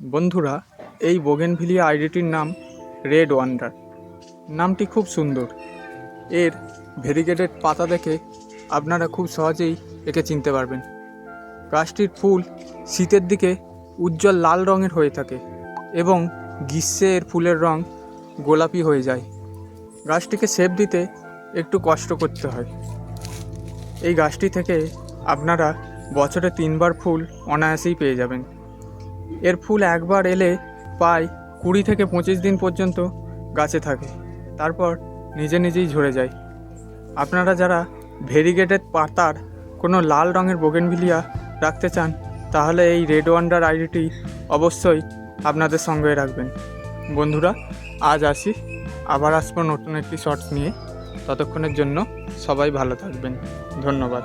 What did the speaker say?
বন্ধুরা, এই বোগেনভিলিয়া আইডিটির নাম রেড ওয়ান্ডার। নামটি খুব সুন্দর। এর ভেরিগেটেড পাতা দেখে আপনারা খুব সহজেই একে চিনতে পারবেন। গাছটির ফুল শীতের দিকে উজ্জ্বল লাল রঙের হয়ে থাকে এবং গ্রীষ্মে এর ফুলের রং গোলাপি হয়ে যায়। গাছটিকে শেপ দিতে একটু কষ্ট করতে হয়। এই গাছটি থেকে আপনারা বছরে তিনবার ফুল অনায়াসেই পেয়ে যাবেন। এর ফুল একবার এলে প্রায় কুড়ি থেকে পঁচিশ দিন পর্যন্ত গাছে থাকে। তারপর নিজে নিজেই ঝরে যায়। আপনারা যারা ভেরিগেটেড পাতার কোনো লাল রঙের বোগেনভিলিয়া রাখতে চান, তাহলে এই রেড ওয়ান্ডার আইডিটি অবশ্যই আপনাদের সঙ্গে রাখবেন। বন্ধুরা, আজ আসি। আবার আসব নতুন একটি শর্টস নিয়ে। ততক্ষণের জন্য সবাই ভালো থাকবেন। ধন্যবাদ।